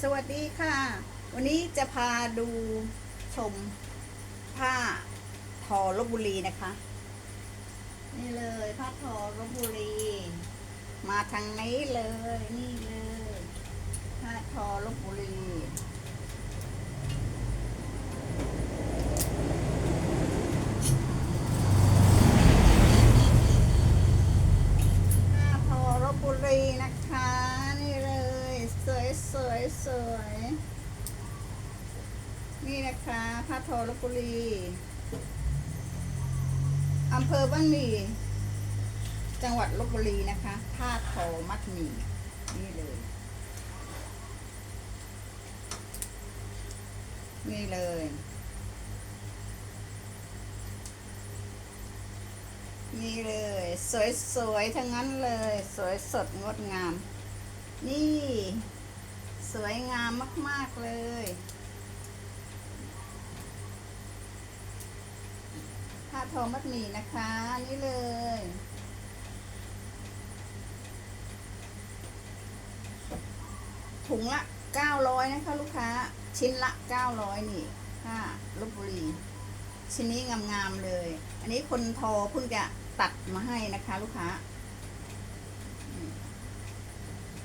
สวัสดีค่ะ วันนี้จะพาดูชมผ้าทอลบบุรีนะคะ นี่เลยผ้าทอลบบุรี มาทางนี้เลยนี่เลยผ้าทอลบบุรี ผ้าทอลบบุรีนะคะ นี่เลย สวยสวยสวยนี่ นะคะทอลบบุรีอำเภอบ้านหมี่จังหวัดลบบุรีนะคะผ้าทอมัดหมี่นี่เลย นี่เลยนี่เลย สวยๆทั้งนั้นเลย สวยสดงดงาม นี่ สวยงามมาก ๆ เลย ผ้า ทองมัดหมี่นะคะนี่เลย ถุงละ900นะคะลูกค้า ชิ้นละ900นี่ผ้าลบบุรี ชิ้นนี้งามๆเลย อันนี้คนทอเพิ่งจะตัดมาให้นะคะลูกค้า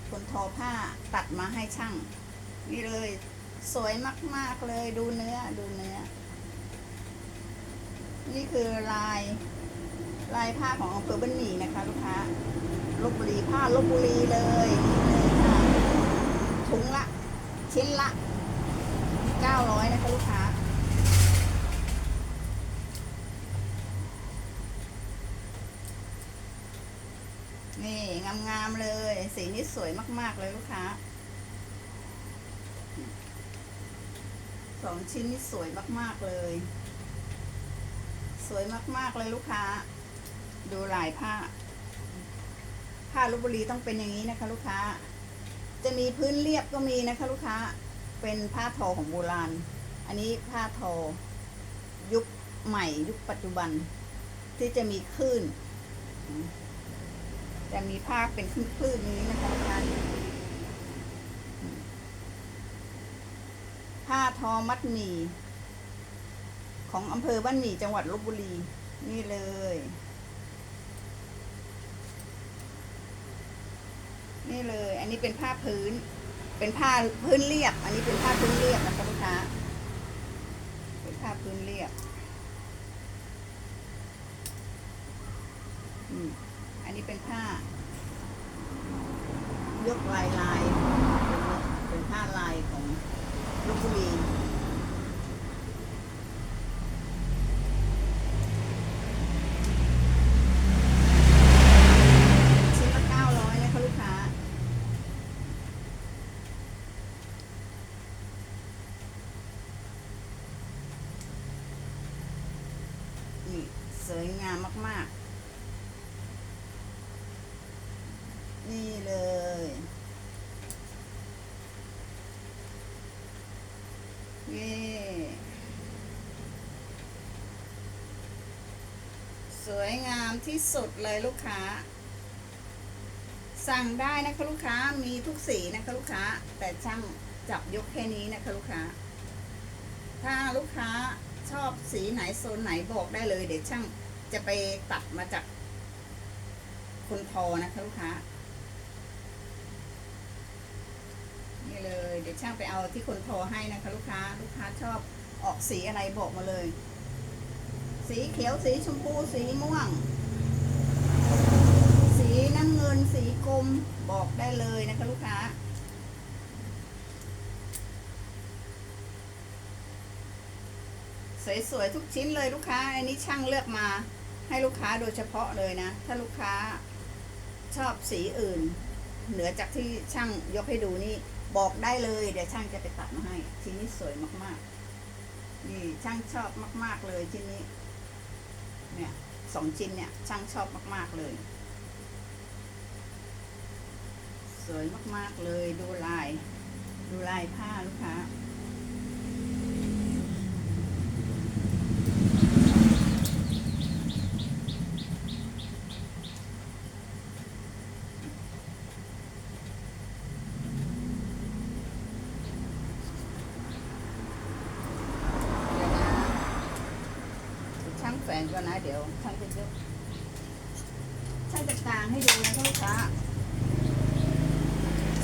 คนทอผ้าตัดมาให้ช่าง นี่เลย สวยมากๆเลยดูเนื้อดูเนื้อ นี่คือลายลายผ้าของอำเภอบ้านหมี่นะคะ ลูกค้าลบบุรีผ้าลบบุรีเลยนี่เลยค่ะถุงละชิ้นละ900นะคะลูกค้านี่งามๆเลย สีนี้สวยมาก ๆ เลยลูกค้าสองชิ้นนี้สวยมาก ๆ เลย สวยมากๆเลยลูกค้า ดูลายผ้า ผ้าลบบุรีต้องเป็นอย่างนี้นะคะ ลูกค้า จะมีพื้นเรียบก็มีนะคะ ลูกค้า เป็นผ้าทอของโบราณ อันนี้ผ้าทอ ยุคใหม่ยุคปัจจุบัน ที่จะมีคลื่นจะมีผ้าเป็นคลื่นๆนี้นะคะลูกค้าผ้าทอมัดหมี่ ของอำเภอบ้านหมี่จังหวัดลบบุรี นี่เลย นี่เลย อันนี้เป็นผ้าพื้น เป็นผ้าพื้นเรียบ อันนี้เป็นผ้าพื้นเรียบนะคะลูกค้า เป็นผ้าพื้นเรียบ อันนี้เป็นผ้ายกลายลาย เป็นผ้าลายของลบบุรี ชิ้นละเก้าร้อยนะคะลูกค้า นี่สวยงามมาก ๆ นี่เลย นี่ สวยงามที่สุดเลยลูกค้า สั่งได้นะคะลูกค้ามีทุกสีนะคะลูกค้า แต่ช่างจับยกแค่นี้นะคะลูกค้า ถ้าลูกค้าชอบสีไหนโซนไหนบอกได้เลย เดี๋ยวช่างจะไปตัดมาจากคนทอนะคะลูกค้า นี่เลย เดี๋ยวช่างไปเอาที่คนโทอให้นะคะลูกค้า ลูกค้าชอบออกสีอะไรบอกมาเลย สีเขียวสีชมพูสีม่วง สีน้ำเงินสีกรมบอกได้เลยนะคะลูกค้าสวยๆทุกชิ้นเลยลูกค้า อันนี้ช่างเลือกมาให้ลูกค้าโดยเฉพาะเลยนะ ถ้าลูกค้าชอบสีอื่น เหนือจากที่ช่างยกให้ดูนี่ บอกได้เลยเดี๋ยวช่างจะไปตัดมาให้ ชิ้นนี้สวยมากๆ นี่ช่างชอบมาก ๆเลยชิ้นนี้ เนี่ยสองชิ้นเนี่ยช่างชอบมากๆเลย สวยมากๆเลยดูลาย ดูลายผ้าลูกค้า วน ก่อนนะเดี๋ยวช่างจะยกช่างจะกลางให้ดูนะคะลูกค้า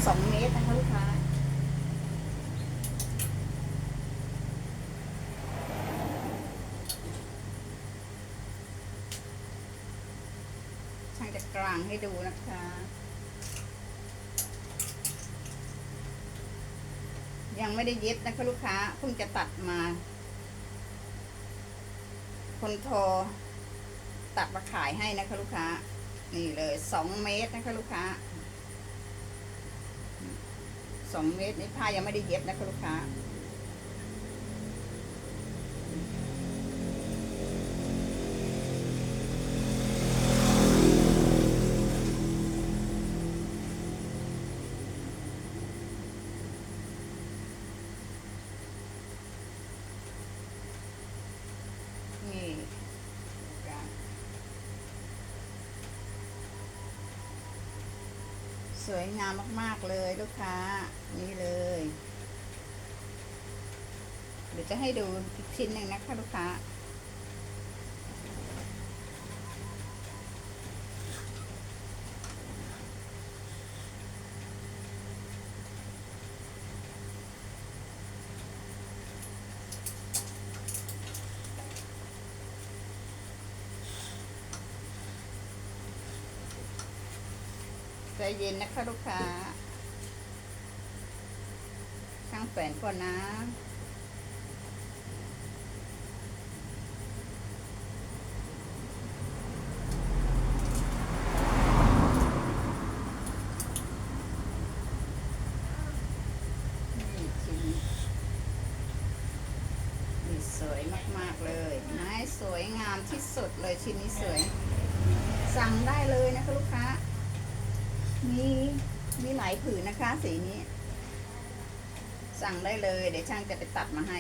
สองเมตรนะคะลูกค้าช่างจะกลางให้ดูนะคะยังไม่ได้เย็บนะคะลูกค้าเพิ่งจะตัดมา คนโทรตัดมาขายให้นะคะลูกค้า นี่เลยสองเมตรนะคะลูกค้าสองเมตรนี่ผ้ายังไม่ได้เย็บนะคะลูกค้า นี่กันส วยงามมาก ๆ เลยลูกค้า นี่เลย เดี๋ยวจะให้ดูอีกชิ้นหนึ่งนะคะลูกค้า ใจเย็นนะคะลูกค้าช่างแฝนก่อนนะนี่ชิ้นนี่สวยมาก ๆ เลยไม้สวยงามที่สุดเลยชิ้นนี้สวย สั่งได้เลยนะคะลูกค้า มีมีหลายผืนนะคะ สีนี้ สั่งได้เลย เดี๋ยวช่างจะไปตัดมาให้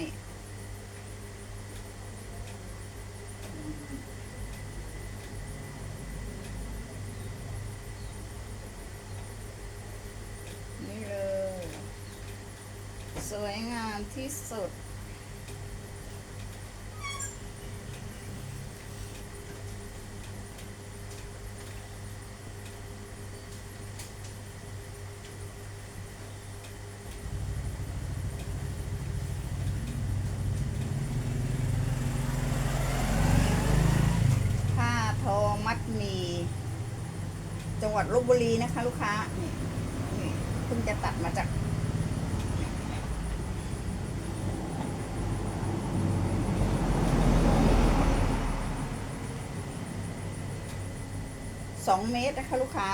นี่เลย สวยงามที่สุด ผ้าทอมัดหมี จังห วัดลบบุรีนะคะ ลูกค้านี่เพิ่งจะตัดมาจากสองเมตรนะคะลูกค้า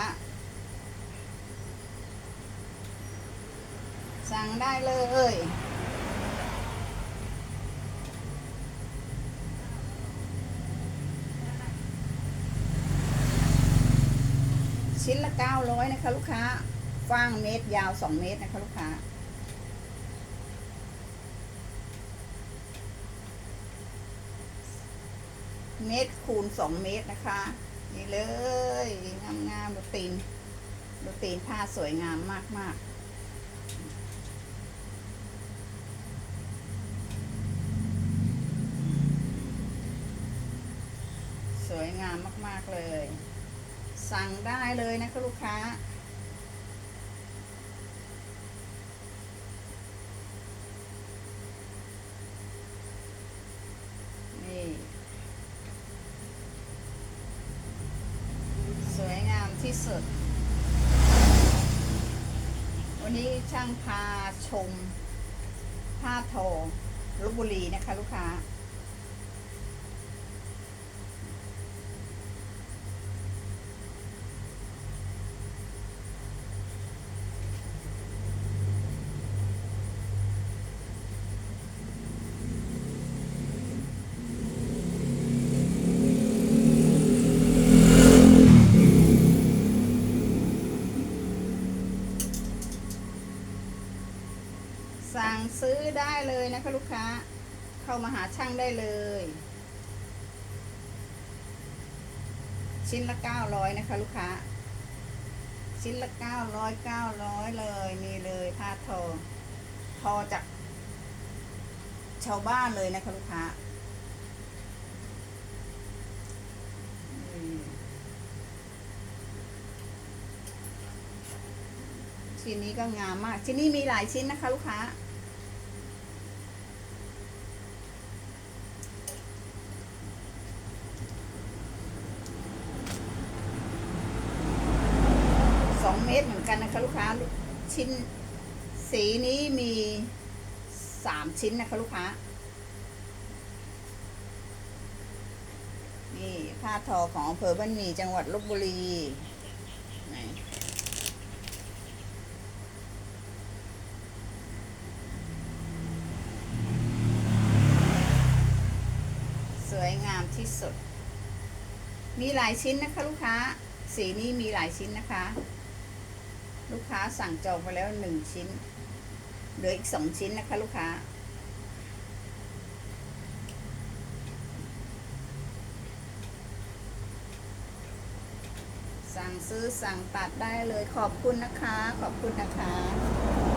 สั่งได้เลย ชิ้นละเก้าร้อยนะคะ ลูกค้าฟางเมตรยาวสองเมตรนะคะ ลูกค้า เมตรคูณสองเมตรนะคะ นี่เลย งามงามๆดูตีนดูตีนผ้าสวยงามมากมากๆสวยงามมาก ๆ เลย สั่งได้เลยนะคะลูกค้า นี่ สวยงามที่สุด วันนี้ช่างพาชมผ้าทอลบบุรีนะคะลูกค้า เลยนะคะลูกค้า เข้ามาหาช่างได้เลย ชิ้นละเก้าร้อยนะคะ ลูกค้า ชิ้นละเก้าร้อยเก้าร้อยเลยนี่เลยผ้าทอ ทอจาก ชาวบ้านเลยนะคะลูกค้าชิ้นนี้ก็งามมาก ชิ้นนี้มีหลายชิ้นนะคะ ลูกค้า ชิ้น สีนี้มีสามชิ้นนะคะลูกค้า นี่ผ้าทอของอำเภอบ้านหมี่จังหวัดลบบุรีไหนสวยงามที่สุด มีหลายชิ้นนะคะลูกค้า สีนี้มีหลายชิ้นนะคะ ลูกค้าสั่งจองไปแล้วหนึ่งชิ้น เหลืออีกสองชิ้นนะคะลูกค้า สั่งซื้อสั่งตัดได้เลยขอบคุณนะคะ ขอบคุณนะคะ